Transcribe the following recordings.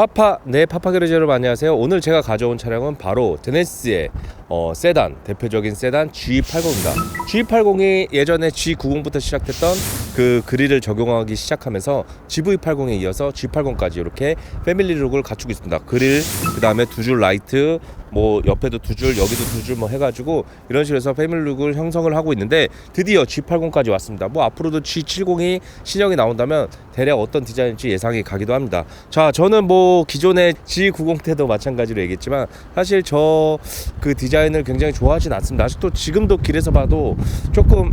파파 네 파파 게러지 여러분 안녕하세요. 오늘 제가 가져온 차량은 바로 제네시스의 어, 세단 대표적인 세단 G80입니다. G80이 예전에 G90부터 시작했던 그 그릴을 적용하기 시작하면서 GV80에 이어서 G80까지 이렇게 패밀리 룩을 갖추고 있습니다. 그릴 그 다음에 두 줄 라이트 뭐 옆에도 두 줄 여기도 두 줄 뭐 해가지고 이런 식으로 해서 패밀리 룩을 형성을 하고 있는데 드디어 G80까지 왔습니다. 뭐 앞으로도 G70이 신형이 나온다면 대략 어떤 디자인일지 예상이 가기도 합니다. 자 저는 뭐 기존의 G90 때도 마찬가지로 얘기했지만 사실 저 그 디자인을 굉장히 좋아하진 않습니다. 아직도 지금도 길에서 봐도 조금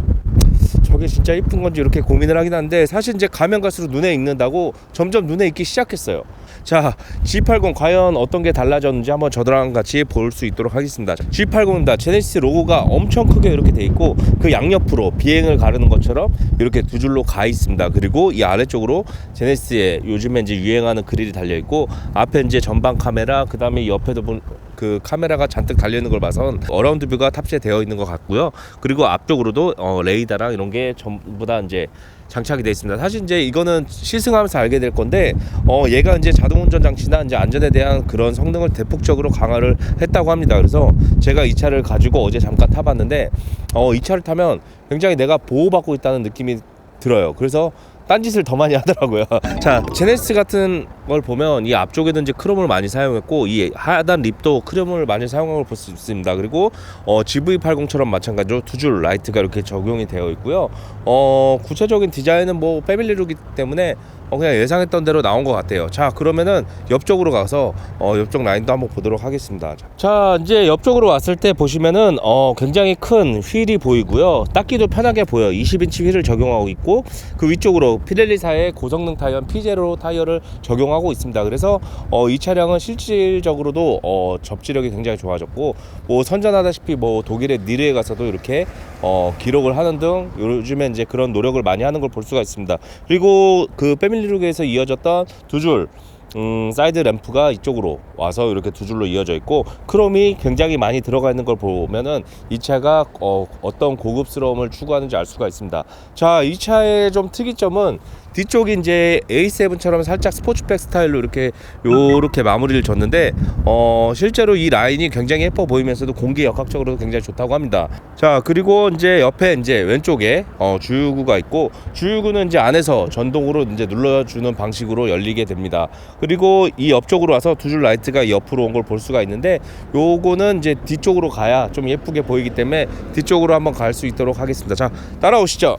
저게 진짜 이쁜 건지 이렇게 고민을 하긴 한데 사실 이제 가면 갈수록 눈에 익는다고 점점 눈에 익기 시작했어요. 자, G80 과연 어떤 게 달라졌는지 한번 저들랑 같이 볼 수 있도록 하겠습니다. G80입니다. 제네시스 로고가 엄청 크게 이렇게 돼 있고 그 양옆으로 비행을 가르는 것처럼 이렇게 두 줄로 가 있습니다. 그리고 이 아래쪽으로 제네시스의 요즘에 이제 유행하는 그릴이 달려 있고 앞에 이제 전방 카메라 그다음에 옆에도 본 그 카메라가 잔뜩 달려 있는 걸 봐선 어라운드 뷰가 탑재되어 있는 것 같고요. 그리고 앞쪽으로도 어, 레이더랑 이런 게 전부 다 이제 장착이 되어 있습니다. 사실 이제 이거는 시승하면서 알게 될 건데 어 얘가 이제 자동 운전 장치나 이제 안전에 대한 그런 성능을 대폭적으로 강화를 했다고 합니다. 그래서 제가 이 차를 가지고 어제 잠깐 타봤는데 어이 차를 타면 굉장히 내가 보호받고 있다는 느낌이 들어요. 그래서 딴짓을 더 많이 하더라고요. 자, 제네시스 같은 걸 보면 이 앞쪽에도 이제 크롬을 많이 사용했고 이 하단 립도 크롬을 많이 사용한 걸 볼 수 있습니다. 그리고 어, GV80처럼 마찬가지로 두 줄 라이트가 이렇게 적용이 되어 있고요. 어, 구체적인 디자인은 뭐 패밀리룩이기 때문에 어, 그냥 예상했던 대로 나온 것 같아요. 자, 그러면은 옆쪽으로 가서 어, 옆쪽 라인도 한번 보도록 하겠습니다. 자, 자, 이제 옆쪽으로 왔을 때 보시면은 어, 굉장히 큰 휠이 보이고요. 닦기도 편하게 보여. 20인치 휠을 적용하고 있고 그 위쪽으로 피렐리사의 고성능 타이어 피제로 타이어를 적용하고 있습니다. 그래서 어, 이 차량은 실질적으로도 어, 접지력이 굉장히 좋아졌고 뭐 선전하다시피 뭐 독일의 니르에 가서도 이렇게 어, 기록을 하는 등 요즘에 이제 그런 노력을 많이 하는 걸 볼 수가 있습니다. 그리고 그 패밀 리룩에서 이어졌던 두 줄 음, 사이드 램프가 이쪽으로 와서 이렇게 두 줄로 이어져 있고 크롬이 굉장히 많이 들어가 있는 걸 보면은 이 차가 어, 어떤 고급스러움을 추구하는지 알 수가 있습니다. 자, 이 차의 좀 특이점은 뒤쪽이 이제 A7처럼 살짝 스포츠백 스타일로 이렇게 요렇게 마무리를 줬는데 어 실제로 이 라인이 굉장히 예뻐 보이면서도 공기 역학적으로 굉장히 좋다고 합니다. 자 그리고 이제 옆에 이제 왼쪽에 어 주유구가 있고 주유구는 이제 안에서 전동으로 이제 눌러주는 방식으로 열리게 됩니다. 그리고 이 옆쪽으로 와서 두 줄 라이트가 옆으로 온 걸 볼 수가 있는데 요거는 이제 뒤쪽으로 가야 좀 예쁘게 보이기 때문에 뒤쪽으로 한번 갈 수 있도록 하겠습니다. 자 따라오시죠.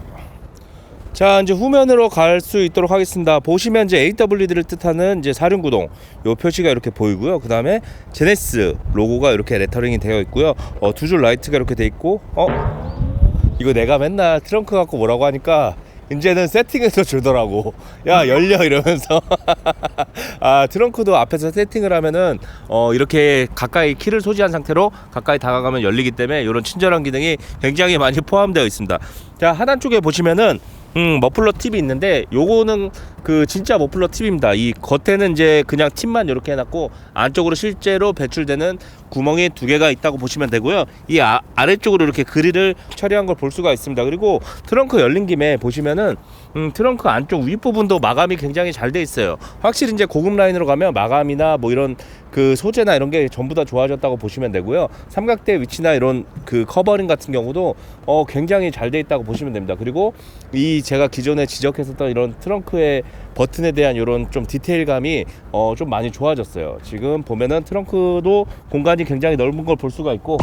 자 이제 후면으로 갈 수 있도록 하겠습니다. 보시면 이제 AWD를 뜻하는 이제 사륜구동 요 표시가 이렇게 보이고요. 그 다음에 제네스 로고가 이렇게 레터링이 되어 있고요. 어, 두 줄 라이트가 이렇게 돼 있고 어 이거 내가 맨날 트렁크 갖고 뭐라고 하니까 이제는 세팅해서 주더라고. 야 열려 이러면서 아 트렁크도 앞에서 세팅을 하면은 어 이렇게 가까이 키를 소지한 상태로 가까이 다가가면 열리기 때문에 이런 친절한 기능이 굉장히 많이 포함되어 있습니다. 자 하단 쪽에 보시면은 음, 머플러 팁이 있는데 요거는 그 진짜 머플러 팁입니다. 이 겉에는 이제 그냥 팁만 이렇게 해놨고 안쪽으로 실제로 배출되는 구멍이 두 개가 있다고 보시면 되고요. 이 아, 아래쪽으로 이렇게 그릴을 처리한 걸 볼 수가 있습니다. 그리고 트렁크 열린 김에 보시면은 음, 트렁크 안쪽 윗부분도 마감이 굉장히 잘 돼 있어요. 확실히 이제 고급 라인으로 가면 마감이나 뭐 이런 그 소재나 이런 게 전부 다 좋아졌다고 보시면 되고요. 삼각대 위치나 이런 그 커버링 같은 경우도 어 굉장히 잘 돼 있다고 보시면 됩니다. 그리고 이 제가 기존에 지적했었던 이런 트렁크의 버튼에 대한 이런 좀 디테일감이 어 좀 많이 좋아졌어요. 지금 보면은 트렁크도 공간이 굉장히 넓은 걸 볼 수가 있고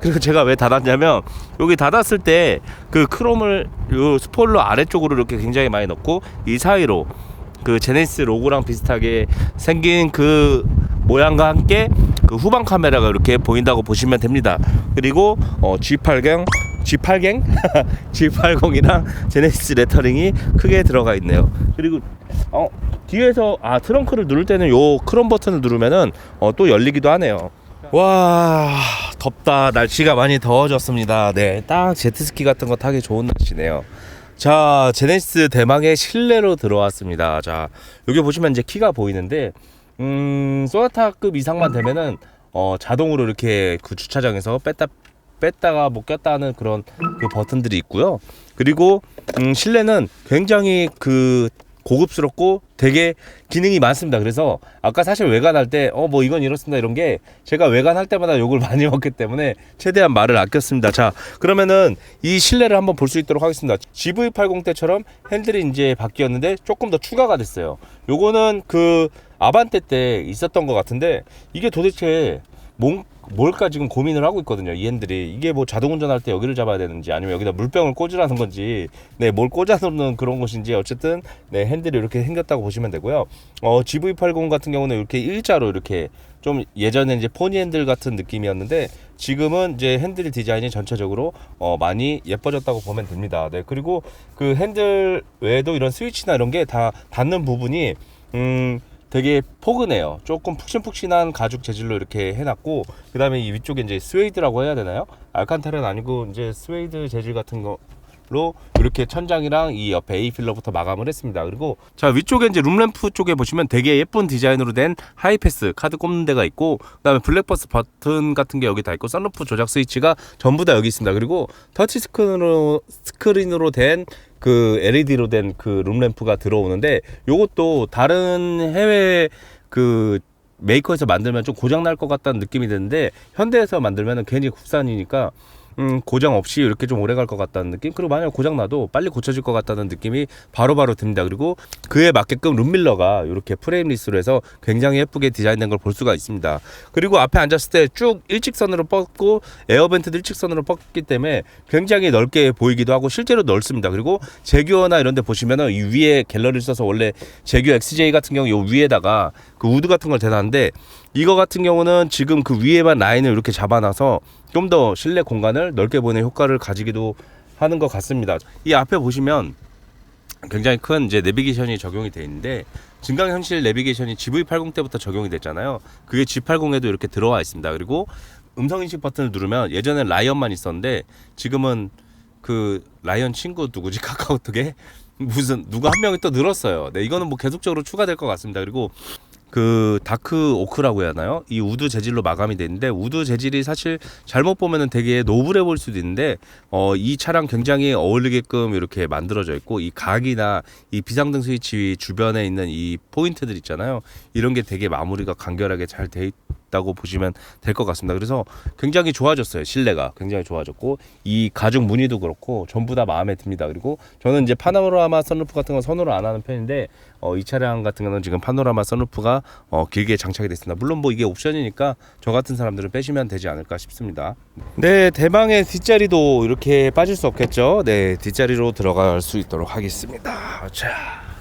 그리고 제가 왜 닫았냐면 여기 닫았을 때 그 크롬을 요 스포일러 아래쪽으로 이렇게 굉장히 많이 넣고 이 사이로 그 제네시스 로고랑 비슷하게 생긴 그 모양과 함께 그 후방 카메라가 이렇게 보인다고 보시면 됩니다. 그리고 어, G80 G80 G80이랑 제네시스 레터링이 크게 들어가 있네요. 그리고 어 뒤에서 아 트렁크를 누를 때는 요 크롬 버튼을 누르면은 어, 또 열리기도 하네요. 와 덥다 날씨가 많이 더워졌습니다. 네, 딱 제트스키 같은 거 타기 좋은 날씨네요. 자 제네시스 대망의 실내로 들어왔습니다. 자 여기 보시면 이제 키가 보이는데 음 소나타급 이상만 되면은 어 자동으로 이렇게 그 주차장에서 뺐다 뺐다가 못 꼈다 하는 그런 그 버튼들이 있고요. 그리고 음 실내는 굉장히 그 고급스럽고 되게 기능이 많습니다. 그래서 아까 사실 외관할 때 어 뭐 이건 이렇습니다 이런 게 제가 외관할 때마다 욕을 많이 먹기 때문에 최대한 말을 아꼈습니다. 자 그러면은 이 실내를 한번 볼 수 있도록 하겠습니다. GV80 때처럼 핸들이 이제 바뀌었는데 조금 더 추가가 됐어요. 요거는 그 아반떼 때 있었던 것 같은데 이게 도대체 뭔, 뭘까 지금 고민을 하고 있거든요. 이 핸들이 이게 뭐 자동 운전할 때 여기를 잡아야 되는지 아니면 여기다 물병을 꽂으라는 건지 네뭘 꽂아놓는 그런 것인지 어쨌든 네 핸들이 이렇게 생겼다고 보시면 되고요. 어 GV80 같은 경우는 이렇게 일자로 이렇게 좀 예전에 이제 포니 핸들 같은 느낌이었는데 지금은 이제 핸들 디자인이 전체적으로 어 많이 예뻐졌다고 보면 됩니다. 네 그리고 그 핸들 외에도 이런 스위치나 이런 게 다 닿는 부분이 음 되게 포근해요. 조금 푹신푹신한 가죽 재질로 이렇게 해놨고 그 다음에 이 위쪽에 이제 스웨이드라고 해야 되나요? 알칸타라는 아니고 이제 스웨이드 재질 같은 거 로 이렇게 천장이랑 이 옆에 A 필러부터 마감을 했습니다. 그리고 자 위쪽에 이제 룸램프 쪽에 보시면 되게 예쁜 디자인으로 된 하이패스 카드 꼽는 데가 있고 그다음에 블랙버스 버튼 같은 게 여기 다 있고 썬루프 조작 스위치가 전부 다 여기 있습니다. 그리고 터치 스크린으로 스크린으로 된그 LED로 된 그 룸램프가 들어오는데 요것도 다른 해외 그 메이커에서 만들면 좀 고장 날 것 같다는 느낌이 드는데 현대에서 만들면 괜히 국산이니까 음, 고장 없이 이렇게 좀 오래 갈 것 같다는 느낌? 그리고 만약 고장 나도 빨리 고쳐질 것 같다는 느낌이 바로바로 듭니다. 그리고 그에 맞게끔 룸밀러가 이렇게 프레임리스로 해서 굉장히 예쁘게 디자인된 걸 볼 수가 있습니다. 그리고 앞에 앉았을 때 쭉 일직선으로 뻗고 에어벤트도 일직선으로 뻗기 때문에 굉장히 넓게 보이기도 하고 실제로 넓습니다. 그리고 제규어나 이런 데 보시면은 이 위에 갤러리를 써서 원래 제규 XJ 같은 경우 요 위에다가 그 우드 같은 걸 대놨는데 이거 같은 경우는 지금 그 위에만 라인을 이렇게 잡아놔서 좀 더 실내 공간을 넓게 보이는 효과를 가지기도 하는 것 같습니다. 이 앞에 보시면 굉장히 큰 이제 내비게이션이 적용이 돼 있는데 증강현실 내비게이션이 GV80 때부터 적용이 됐잖아요. 그게 G80에도 이렇게 들어와 있습니다. 그리고 음성인식 버튼을 누르면 예전엔 라이언만 있었는데 지금은 그 라이언 친구 누구지 카카오톡에 무슨 누가 한 명이 또 늘었어요. 네, 이거는 뭐 계속적으로 추가될 것 같습니다. 그리고 그 다크 오크라고 해야 하나요? 이 우드 재질로 마감이 되는데 우드 재질이 사실 잘못 보면은 되게 노블해 보일 수도 있는데 어 이 차량 굉장히 어울리게끔 이렇게 만들어져 있고 이 각이나 이 비상등 스위치 주변에 있는 이 포인트들 있잖아요. 이런 게 되게 마무리가 간결하게 잘 돼 있다고 보시면 될 것 같습니다. 그래서 굉장히 좋아졌어요. 실내가 굉장히 좋아졌고 이 가죽 무늬도 그렇고 전부 다 마음에 듭니다. 그리고 저는 이제 파노라마 선루프 같은 건 선호를 안 하는 편인데 어, 이 차량 같은 경우는 지금 파노라마 선루프가 어, 길게 장착이 됐습니다. 물론 뭐 이게 옵션이니까 저 같은 사람들은 빼시면 되지 않을까 싶습니다. 네, 대망의 뒷자리도 이렇게 빠질 수 없겠죠. 네, 뒷자리로 들어갈 수 있도록 하겠습니다. 자.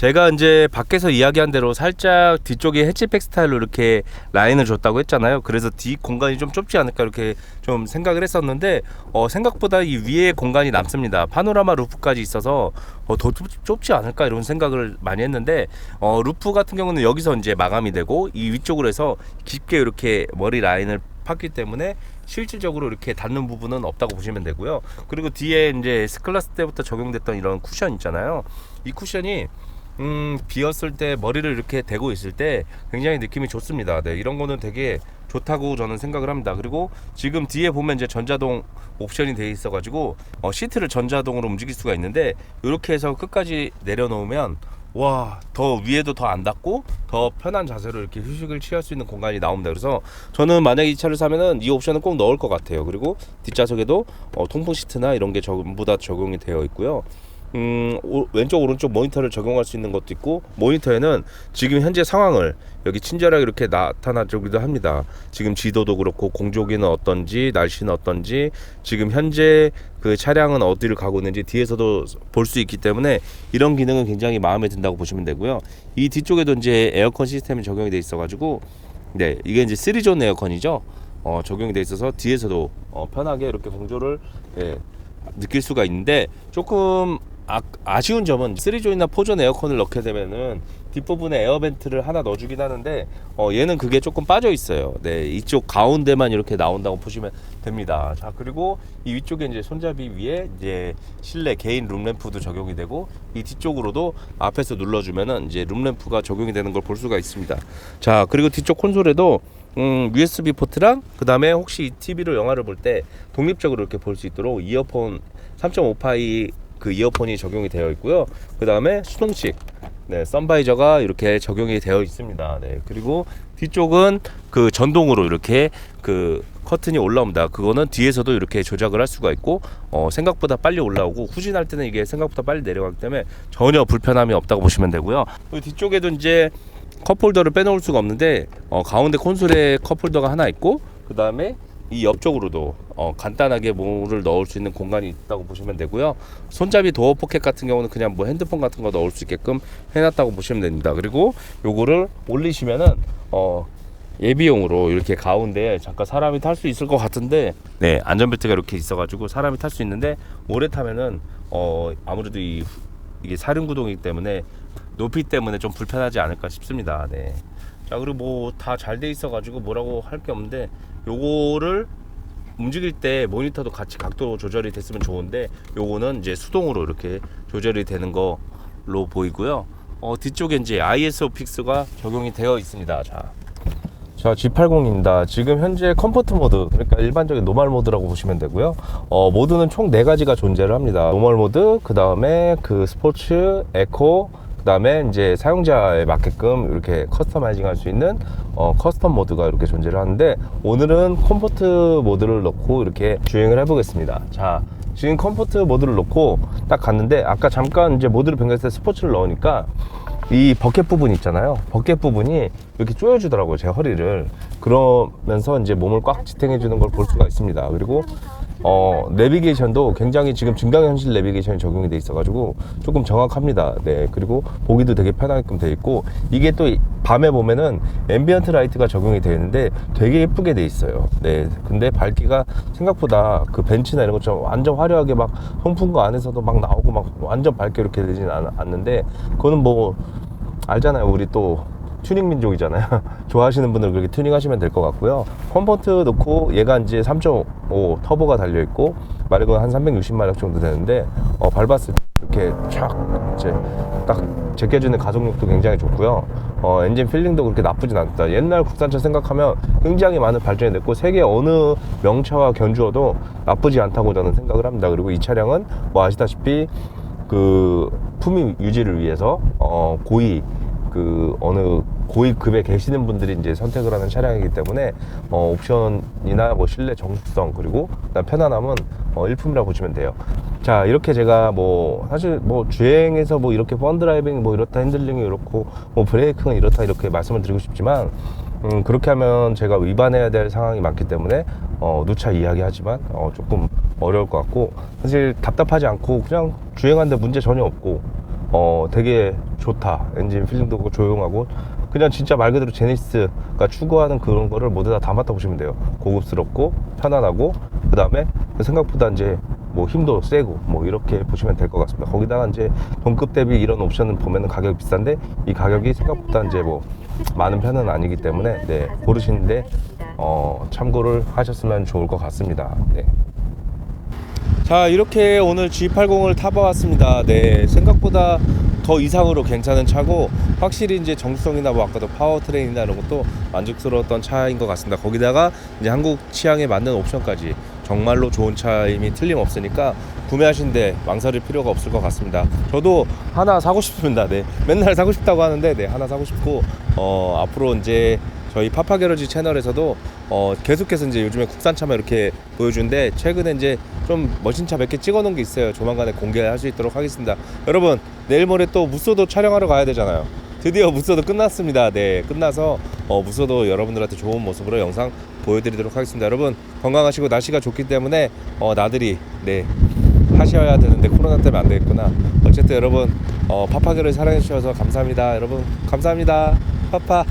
제가 이제 밖에서 이야기한 대로 살짝 뒤쪽에 해치백 스타일로 이렇게 라인을 줬다고 했잖아요. 그래서 뒤 공간이 좀 좁지 않을까 이렇게 좀 생각을 했었는데 어, 생각보다 이 위에 공간이 남습니다. 파노라마 루프까지 있어서 어, 더 좁, 좁지 않을까 이런 생각을 많이 했는데 어, 루프 같은 경우는 여기서 이제 마감이 되고 이 위쪽으로 해서 깊게 이렇게 머리 라인을 팠기 때문에 실질적으로 이렇게 닿는 부분은 없다고 보시면 되고요. 그리고 뒤에 이제 스클라스 때부터 적용됐던 이런 쿠션 있잖아요. 이 쿠션이 음, 비었을 때 머리를 이렇게 대고 있을 때 굉장히 느낌이 좋습니다. 네, 이런 거는 되게 좋다고 저는 생각을 합니다. 그리고 지금 뒤에 보면 이제 전자동 옵션이 되어 있어가지고 어, 시트를 전자동으로 움직일 수가 있는데 이렇게 해서 끝까지 내려놓으면 와, 더 위에도 더 안 닿고 더 편한 자세로 이렇게 휴식을 취할 수 있는 공간이 나옵니다. 그래서 저는 만약 이 차를 사면은 이 옵션은 꼭 넣을 것 같아요. 그리고 뒷좌석에도 어, 통풍 시트나 이런 게 전부 다 적용이 되어 있고요. 음, 오, 왼쪽 오른쪽 모니터를 적용할 수 있는 것도 있고 모니터에는 지금 현재 상황을 여기 친절하게 이렇게 나타나주기도 합니다. 지금 지도도 그렇고 공조기는 어떤지 날씨는 어떤지 지금 현재 그 차량은 어디를 가고 있는지 뒤에서도 볼 수 있기 때문에 이런 기능은 굉장히 마음에 든다고 보시면 되고요. 이 뒤쪽에도 이제 에어컨 시스템이 적용이 돼 있어가지고 네 이게 이제 3존 에어컨이죠. 어, 적용이 돼 있어서 뒤에서도 어, 편하게 이렇게 공조를 예, 느낄 수가 있는데 조금 아, 아쉬운 점은 3존이나 4존 에어컨을 넣게 되면은 뒷부분에 에어벤트를 하나 넣어주긴 하는데 어, 얘는 그게 조금 빠져 있어요. 네, 이쪽 가운데만 이렇게 나온다고 보시면 됩니다. 자, 그리고 이 위쪽에 이제 손잡이 위에 이제 실내 개인 룸램프도 적용이 되고 이 뒤쪽으로도 앞에서 눌러주면은 이제 룸램프가 적용이 되는 걸 볼 수가 있습니다. 자, 그리고 뒤쪽 콘솔에도 음, USB 포트랑 그 다음에 혹시 TV로 영화를 볼 때 독립적으로 이렇게 볼 수 있도록 이어폰 3.5파이 그 이어폰이 적용이 되어 있고요. 그 다음에 수동식 네, 선바이저가 이렇게 적용이 되어 있습니다. 네, 그리고 뒤쪽은 그 전동으로 이렇게 그 커튼이 올라옵니다. 그거는 뒤에서도 이렇게 조작을 할 수가 있고 어, 생각보다 빨리 올라오고 후진할 때는 이게 생각보다 빨리 내려가기 때문에 전혀 불편함이 없다고 보시면 되고요. 그 뒤쪽에도 이제 컵홀더를 빼놓을 수가 없는데 어, 가운데 콘솔에 컵홀더가 하나 있고 그 다음에 이 옆쪽으로도 어, 간단하게 뭐를 넣을 수 있는 공간이 있다고 보시면 되고요. 손잡이 도어 포켓 같은 경우는 그냥 뭐 핸드폰 같은 거 넣을 수 있게끔 해놨다고 보시면 됩니다. 그리고 요거를 올리시면은 어, 예비용으로 이렇게 가운데 잠깐 사람이 탈 수 있을 것 같은데 네 안전벨트가 이렇게 있어가지고 사람이 탈 수 있는데 오래 타면은 어 아무래도 이 이게 사륜구동이기 때문에 높이 때문에 좀 불편하지 않을까 싶습니다. 네. 자 그리고 뭐 다 잘 돼 있어가지고 뭐라고 할 게 없는데 요거를 움직일 때 모니터도 같이 각도 조절이 됐으면 좋은데 요거는 이제 수동으로 이렇게 조절이 되는 걸로 보이고요. 어, 뒤쪽에 이제 ISO 픽스가 적용이 되어 있습니다. 자. 자, G80입니다. 지금 현재 컴포트 모드, 그러니까 일반적인 노멀 모드라고 보시면 되고요. 어, 모드는 총 네가지가 존재를 합니다. 노멀 모드, 그 다음에 그 스포츠, 에코, 그 다음에 이제 사용자에 맞게끔 이렇게 커스터마이징 할 수 있는 어, 커스텀 모드가 이렇게 존재를 하는데 오늘은 컴포트 모드를 넣고 이렇게 주행을 해보겠습니다. 자, 지금 컴포트 모드를 넣고 딱 갔는데 아까 잠깐 이제 모드를 변경했을 때 스포츠를 넣으니까 이 버켓 부분 있잖아요. 버켓 부분이 이렇게 조여주더라고요. 제 허리를. 그러면서 이제 몸을 꽉 지탱해 주는 걸 볼 수가 있습니다. 그리고 어, 내비게이션도 굉장히 지금 증강현실 내비게이션이 적용이 돼 있어가지고 조금 정확합니다. 네. 그리고 보기도 되게 편하게끔 돼 있고 이게 또 밤에 보면은 앰비언트 라이트가 적용이 되어 있는데 되게 예쁘게 돼 있어요. 네. 근데 밝기가 생각보다 그 벤츠나 이런 것처럼 완전 화려하게 막거 안에서도 막 나오고 막 완전 밝게 이렇게 되진 않, 않는데 그거는 뭐 알잖아요. 우리 또 튜닝 민족이잖아요. 좋아하시는 분들 그렇게 튜닝 하시면 될 것 같고요. 컴포트 넣고 얘가 이제 3.5 터보가 달려 있고 마력은 한 360마력 정도 되는데 어, 밟았을 때 이렇게 촥 이제 딱 제껴주는 가속력도 굉장히 좋고요. 어, 엔진 필링도 그렇게 나쁘진 않다. 옛날 국산차 생각하면 굉장히 많은 발전이 됐고 세계 어느 명차와 견주어도 나쁘지 않다고 저는 생각을 합니다. 그리고 이 차량은 뭐 아시다시피 그 품위 유지를 위해서 어, 고위 그 어느 고위급에 계시는 분들이 이제 선택을 하는 차량이기 때문에 어, 옵션이나 뭐 실내 정숙성 그리고 그다음 편안함은 어, 일품이라고 보시면 돼요. 자 이렇게 제가 뭐 사실 뭐 주행에서 뭐 이렇게 펀 드라이빙 뭐 이렇다 핸들링이 이렇고 뭐 브레이크는 이렇다 이렇게 말씀을 드리고 싶지만 음, 그렇게 하면 제가 위반해야 될 상황이 많기 때문에 어, 누차 이야기하지만 어, 조금 어려울 것 같고 사실 답답하지 않고 그냥 주행하는데 문제 전혀 없고 어 되게 좋다. 엔진 필링도 조용하고. 그냥 진짜 말 그대로 제네시스가 추구하는 그런 거를 모두 다 담았다 보시면 돼요. 고급스럽고 편안하고 그 다음에 생각보다 이제 뭐 힘도 세고 뭐 이렇게 보시면 될 것 같습니다. 거기다가 이제 동급 대비 이런 옵션은 보면은 가격이 비싼데 이 가격이 생각보다 이제 뭐 많은 편은 아니기 때문에 네 고르시는데 어 참고를 하셨으면 좋을 것 같습니다. 네. 자 이렇게 오늘 G80을 타봐왔습니다. 네 생각보다 더 이상으로 괜찮은 차고 확실히 이제 정수성이나 뭐 아까도 파워트레인이나 이런 것도 만족스러웠던 차인 것 같습니다. 거기다가 이제 한국 취향에 맞는 옵션까지 정말로 좋은 차임이 틀림없으니까 구매하신데 망설일 필요가 없을 것 같습니다. 저도 하나 사고 싶습니다. 네 맨날 사고 싶다고 하는데 네 하나 사고 싶고 어 앞으로 이제 저희 파파게러지 채널에서도 어, 계속해서 이제 요즘에 국산 차만 이렇게 보여주는데 최근에 이제 좀 멋진 차 몇 개 찍어 놓은 게 있어요. 조만간에 공개할 수 있도록 하겠습니다. 여러분 내일 모레 또 무쏘도 촬영하러 가야 되잖아요. 드디어 무쏘도 끝났습니다. 네, 끝나서 어, 무쏘도 여러분들한테 좋은 모습으로 영상 보여드리도록 하겠습니다. 여러분 건강하시고 날씨가 좋기 때문에 어, 나들이 네 하셔야 되는데 코로나 때문에 안 되겠구나. 어쨌든 여러분 어, 파파게를 사랑해 주셔서 감사합니다. 여러분 감사합니다. 파파.